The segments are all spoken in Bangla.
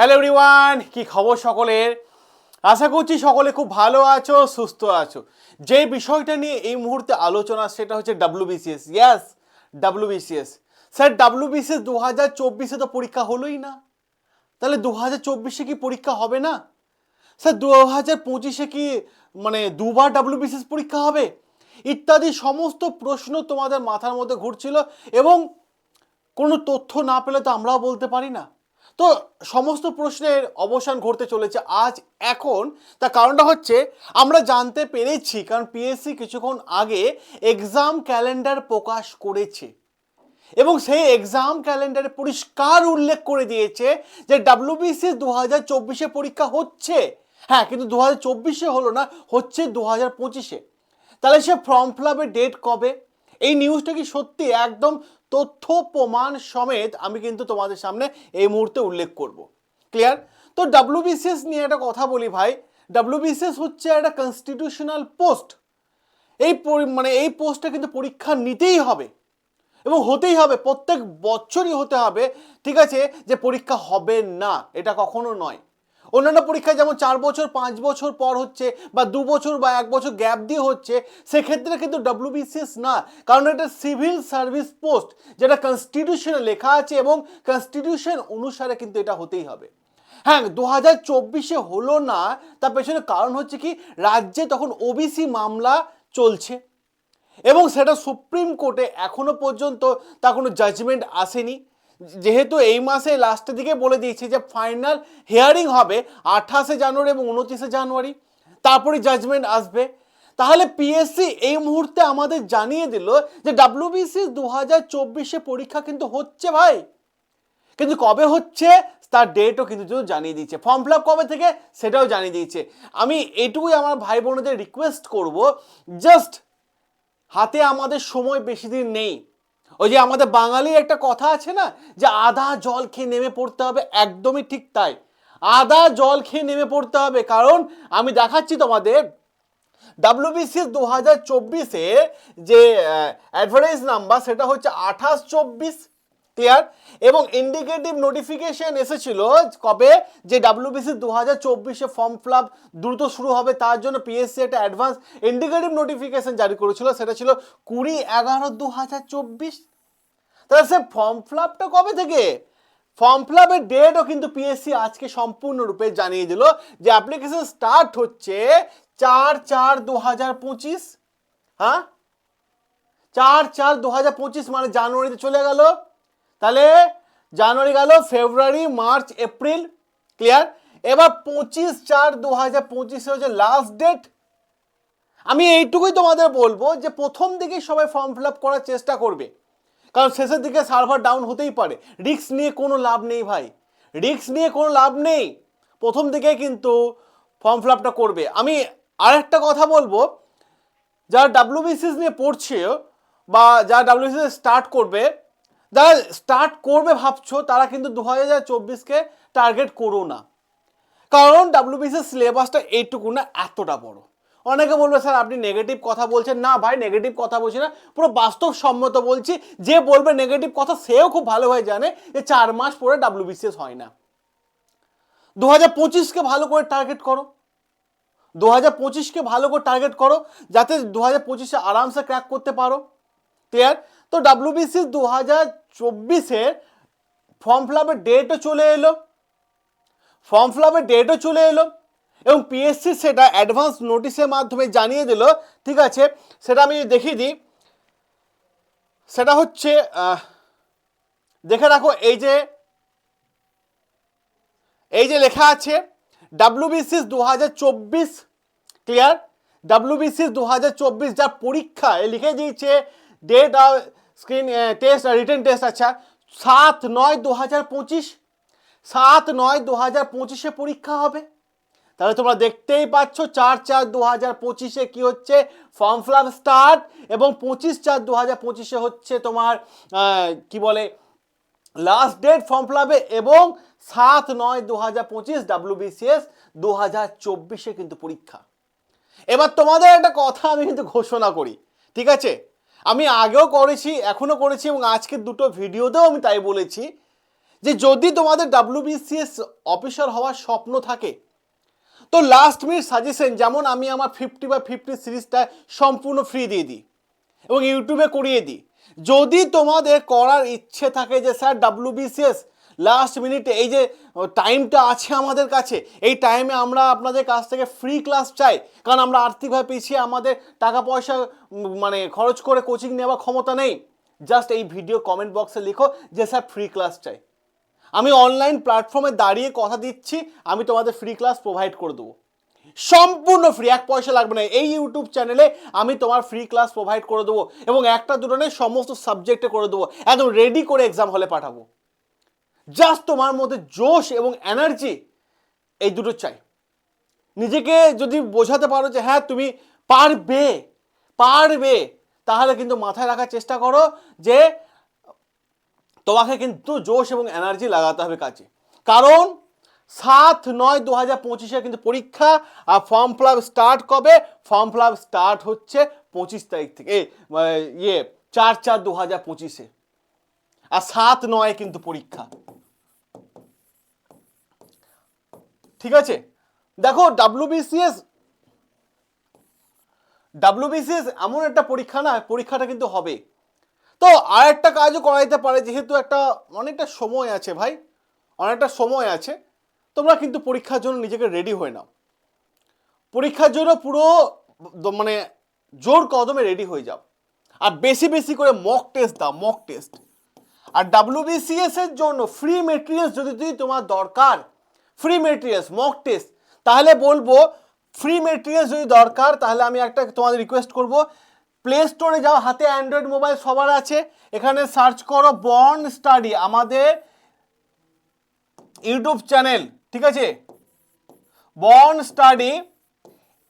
হ্যালো এভরিওয়ান কি খবর সকলের? আশা করছি সকলে খুব ভালো আছো, সুস্থ আছো। যে বিষয়টা নিয়ে এই মুহূর্তে আলোচনা, সেটা হচ্ছে WBCS yes WBCS sir WBCS দু হাজার চব্বিশে তো পরীক্ষা হলোই না। তাহলে দু হাজার চব্বিশে কি পরীক্ষা হবে না? স্যার দু হাজার পঁচিশে কি মানে দুবার ডাব্লিউবিসিএস পরীক্ষা হবে? ইত্যাদি সমস্ত প্রশ্ন তোমাদের মাথার মধ্যে ঘুরছিল এবং কোনো তথ্য না পেলে তো আমরাও বলতে পারি না। তো সমস্ত প্রশ্নের অবসান ঘটতে চলেছে আজ, এখন। তার কারণটা হচ্ছে, আমরা জানতে পেরেছি, কারণ পিএসসি কিছুক্ষণ আগে এক্সাম ক্যালেন্ডার প্রকাশ করেছে। এবং সেই এক্সাম ক্যালেন্ডারে পরিষ্কার উল্লেখ করে দিয়েছে যে ডাব্লিউবিসি দু হাজার চব্বিশে পরীক্ষা হচ্ছে। হ্যাঁ কিন্তু দু হাজার চব্বিশে হলো না, হচ্ছে দু হাজার পঁচিশে। তাহলে সে ফর্ম ফিলাপের ডেট কবে? এই নিউজটা কি সত্যি একদম তথ্য প্রমাণ সমেত আমি কিন্তু তোমাদের সামনে এই মুহূর্তে উল্লেখ করব। ক্লিয়ার তো ডাব্লিউবিসিএস নিয়ে একটা কথা বলি ভাই। ডাব্লিউবিসিএস হচ্ছে একটা কনস্টিটিউশনাল পোস্ট এই মানে এই পোস্টটা কিন্তু পরীক্ষা নিতেই হবে। এবং হতেই হবে, প্রত্যেক বছরই হতে হবে, ঠিক আছে? যে পরীক্ষা হবে না, এটা কখনো নয়। অন্যান্য পরীক্ষা যেমন চার বছর, পাঁচ বছর পর হচ্ছে বা দু বছর বা এক বছর গ্যাপ দিয়ে হচ্ছে, সেক্ষেত্রে কিন্তু ডাব্লিউবিসিএস না। কারণ এটা সিভিল সার্ভিস পোস্ট যেটা কনস্টিটিউশনে লেখা আছে এবং কনস্টিটিউশন অনুসারে কিন্তু এটা হতেই হবে। হ্যাঁ দু হাজার চব্বিশে হলো না, তার পেছনে কারণ হচ্ছে কি, রাজ্যে তখন ওবিসি মামলা চলছে এবং সেটা সুপ্রিম কোর্টে এখনও পর্যন্ত তার কোনো জাজমেন্ট আসেনি। যেহেতু এই মাসে লাস্টের দিকে বলে দিয়েছে যে ফাইনাল হিয়ারিং হবে আঠাশে জানুয়ারি এবং উনত্রিশে জানুয়ারি। তারপরে জাজমেন্ট আসবে। তাহলে পিএসসি এই মুহূর্তে আমাদের জানিয়ে দিল যে ডাব্লিউবিসি দু হাজার চব্বিশে পরীক্ষা কিন্তু হচ্ছে ভাই। কিন্তু কবে হচ্ছে? তার ডেটও কিন্তু জানিয়ে দিচ্ছে ফর্ম ফিল কবে থেকে? সেটাও জানিয়ে দিয়েছে। আমি এটুকুই আমার ভাই বোনদের রিকোয়েস্ট করব জাস্ট হাতে আমাদের সময় বেশি দিন নেই। ওই যে আমাদের বাঙালির একটা কথা আছে না, যে আদা জল খেয়ে নেমে পড়তে হবে, একদমই ঠিক তাই। আদা জল খেয়ে নেমে পড়তে হবে, কারণ আমি দেখাচ্ছি তোমাদের ডাব্লিউবিসি দু হাজার চব্বিশে যে অ্যাডভার্টাইজ নাম্বার সেটা হচ্ছে আঠাশ চব্বিশ ক্লিয়ার এবং ইন্ডিকেটিভ নোটিফিকেশন এসেছিল কবে? যে ডাব্লিউবিসি দু হাজার চব্বিশে ফর্ম ফিল আপ দ্রুত শুরু হবে, তার জন্য পিএসসি একটা অ্যাডভান্স ইন্ডিকেটিভ নোটিফিকেশন জারি করেছিল, সেটা ছিল কুড়ি এগারো দু হাজার চব্বিশ। তাহলে সে ফর্ম ফিল কবে থেকে? ফর্ম ফিল আপের ডেটও কিন্তু পিএসসি আজকে সম্পূর্ণরূপে জানিয়ে দিল যে অ্যাপ্লিকেশন স্টার্ট হচ্ছে চার চার দু হাজার পঁচিশ। হ্যাঁ? চার চার দু হাজার পঁচিশ মানে জানুয়ারিতে চলে গেল। তাহলে জানুয়ারি গেল, ফেব্রুয়ারি, মার্চ, এপ্রিল ক্লিয়ার এবার পঁচিশ চার দু হাজার পঁচিশে হচ্ছে লাস্ট ডেট আমি এইটুকুই তোমাদের বলব যে প্রথম দিকেই সবাই ফর্ম ফিল আপ করার চেষ্টা করবে। কারণ শেষের দিকে সার্ভার ডাউন হতেই পারে। রিস্ক নিয়ে কোনো লাভ নেই ভাই। রিস্ক নিয়ে কোনো লাভ নেই। প্রথম দিকে কিন্তু ফর্ম ফিল আপটা করবে। আমি আরেকটা কথা বলব, যারা ডাব্লিউবিসিএস নিয়ে পড়ছে বা যারা ডাব্লিউবিসিএস স্টার্ট করবে, যারা স্টার্ট করবে ভাবছ, তারা কিন্তু দু হাজার চব্বিশকে টার্গেট করো না। কারণ ডাব্লিউবিসিএস সিলেবাসটা এইটুকু না, এতটা বড়। অনেকে বলবে, স্যার, আপনি নেগেটিভ কথা বলছেন। না ভাই নেগেটিভ কথা বলছি না। পুরো বাস্তবসম্মত বলছি, যে বলবে নেগেটিভ কথা, সেও খুব ভালো ভালোভাবে জানে যে চার মাস পরে ডাব্লিউবিসিএস হয় না। দু হাজার পঁচিশকে ভালো করে টার্গেট করো। দু হাজার পঁচিশকে ভালো করে টার্গেট করো, যাতে দু হাজার পঁচিশে আরামসে ক্র্যাক করতে পারো। ক্লিয়ার তো ডাব্লিউবিসি দু হাজার চব্বিশের ফর্ম ফিল আপের ডেটও চলে এলো। ফর্ম ফিল আপের ডেটও চলে এলো। এবং পিএসসি সেটা অ্যাডভান্স নোটিশের মাধ্যমে জানিয়ে দিল, ঠিক আছে? সেটা আমি দেখিয়ে দিই। সেটা হচ্ছে দেখে রাখো, এই যে এই যে লেখা আছে ডাব্লিউবিসিএস দু হাজার চব্বিশ ক্লিয়ার ডাব্লিউবিসিএস দু হাজার চব্বিশ, যা পরীক্ষা লিখে দিয়েছে ডেট আর স্ক্রিন টেস্ট রিটেন টেস্ট আচ্ছা সাত নয় দু হাজার পঁচিশ, সাত নয় দু হাজার পঁচিশে পরীক্ষা হবে। তাহলে তোমরা দেখতেই পাচ্ছ চার চার দু হাজার পঁচিশে কী হচ্ছে? ফর্ম ফিল স্টার্ট এবং পঁচিশ চার দু হাজার পঁচিশে হচ্ছে তোমার কি বলে? লাস্ট ডেট ফর্ম ফিল এবং সাত নয় দু হাজার পঁচিশ ডাব্লিউবিসিএস দু হাজার চব্বিশে কিন্তু পরীক্ষা। এবার তোমাদের একটা কথা আমি কিন্তু ঘোষণা করি, ঠিক আছে? আমি আগেও করেছি, এখনও করেছি এবং আজকের দুটো ভিডিওতেও আমি তাই বলেছি যে যদি তোমাদের ডাব্লিউবিসিএস অফিসার হওয়ার স্বপ্ন থাকে তো লাস্ট মিনিট সাজেশন যেমন আমি আমার ফিফটি বা ফিফটি সিরিজটা সম্পূর্ণ ফ্রি দিয়ে দিই এবং ইউটিউবে করিয়ে দিই। যদি তোমাদের করার ইচ্ছে থাকে যে, স্যার ডাব্লিউবিসিএস লাস্ট মিনিটে এই যে টাইমটা আছে আমাদের কাছে, এই টাইমে আমরা আপনাদের কাছ থেকে ফ্রি ক্লাস চাই, কারণ আমরা আর্থিকভাবে পিছিয়ে আমাদের টাকা পয়সা মানে খরচ করে কোচিং নেওয়ার ক্ষমতা নেই জাস্ট এই ভিডিও কমেন্ট বক্সে লিখো যে, স্যার ফ্রি ক্লাস চাই। আমি অনলাইন প্ল্যাটফর্মে দাঁড়িয়ে কথা দিচ্ছি, আমি তোমাদের ফ্রি ক্লাস প্রোভাইড করে দেবো। সম্পূর্ণ ফ্রি এক পয়সা লাগবে না। এই ইউটিউব চ্যানেলে আমি তোমার ফ্রি ক্লাস প্রোভাইড করে দেবো এবং একটা দুটো সমস্ত সাবজেক্টে করে দেবো। একদম রেডি করে এক্সাম হলে পাঠাবো। জাস্ট তোমার মধ্যে জোশ এবং এনার্জি এই দুটো চাই। নিজেকে যদি বোঝাতে পারো যে হ্যাঁ তুমি পারবে পারবে, তাহলে কিন্তু মাথায় রাখার চেষ্টা করো যে তোমাকে কিন্তু জোশ এবং এনার্জি লাগাতে হবে কাজে। কারণ সাত নয় দু হাজার পঁচিশে কিন্তু পরীক্ষা আর ফর্ম ফিল স্টার্ট কবে? ফর্ম ফিল স্টার্ট হচ্ছে পঁচিশ তারিখ থেকে ইয়ে চার চার দু হাজার পঁচিশে। আর সাত নয় কিন্তু পরীক্ষা। ঠিক আছে? দেখো ডাব্লিউবিসিএস ডাব্লিউবিসিএস এমন একটা পরীক্ষা না, পরীক্ষাটা কিন্তু হবে। তো আর একটা কাজও করা যেতে পারে, যেহেতু একটা অনেকটা সময় আছে ভাই, অনেকটা সময় আছে, তোমরা কিন্তু পরীক্ষার জন্য নিজেকে রেডি হয়ে নাও। পরীক্ষার জন্য পুরো মানে জোর কদমে রেডি হয়ে যাও। আর বেশি বেশি করে মক টেস্ট দাও মক টেস্ট আর ডাব্লিউবিসিএস এর জন্য ফ্রি মেটেরিয়ালস যদি যদি তোমার দরকার ফ্রি মেটেরিয়ালস মক টেস্ট তাহলে বলব ফ্রি মেটেরিয়ালস যদি দরকার, তাহলে আমি একটা তোমাদের রিকোয়েস্ট করব প্লে স্টোরে যাও, হাতে অ্যান্ড্রয়েড মোবাইল সবার আছে। এখানে সার্চ করো বর্ন স্টাডি আমাদের ইউটিউব চ্যানেল ঠিক আছে? বর্ন স্টাডি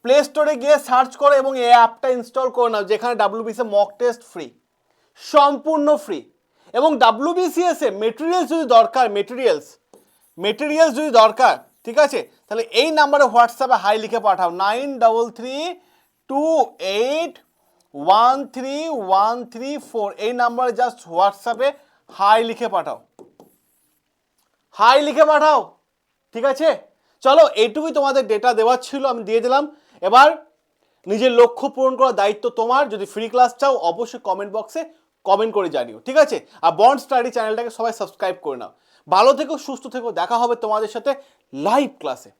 প্লে স্টোরে গিয়ে সার্চ করো এবং এই অ্যাপটা ইনস্টল করে নাও, যেখানে ডাব্লিউবিসি মক টেস্ট ফ্রি সম্পূর্ণ ফ্রি এবং ডাব্লিউবিসিএস মেটেরিয়ালস যদি দরকার মেটেরিয়ালস মেটেরিয়ালস যদি দরকার, ঠিক আছে? তাহলে এই নাম্বারে হোয়াটসঅ্যাপে হাই লিখে পাঠাও nine double three two eight one three one three four এই নাম্বারে জাস্ট হোয়াটসঅ্যাপে হাই লিখে পাঠাও। হাই লিখে পাঠাও। ঠিক আছে? চলো, এইটুকুই তোমাদের ডেটা দেওয়ার ছিল, আমি দিয়ে দিলাম। এবার নিজের লক্ষ্য পূরণ করার দায়িত্ব তোমার। যদি ফ্রি ক্লাস চাও, অবশ্যই কমেন্ট বক্সে কমেন্ট করে জানিও। ঠিক আছে? আর বন্ড স্টাডি চ্যানেলটাকে সবাই সাবস্ক্রাইব করে নাও। ভালো থেকো, সুস্থ থেকো। দেখা হবে তোমাদের সাথে লাইভ ক্লাসে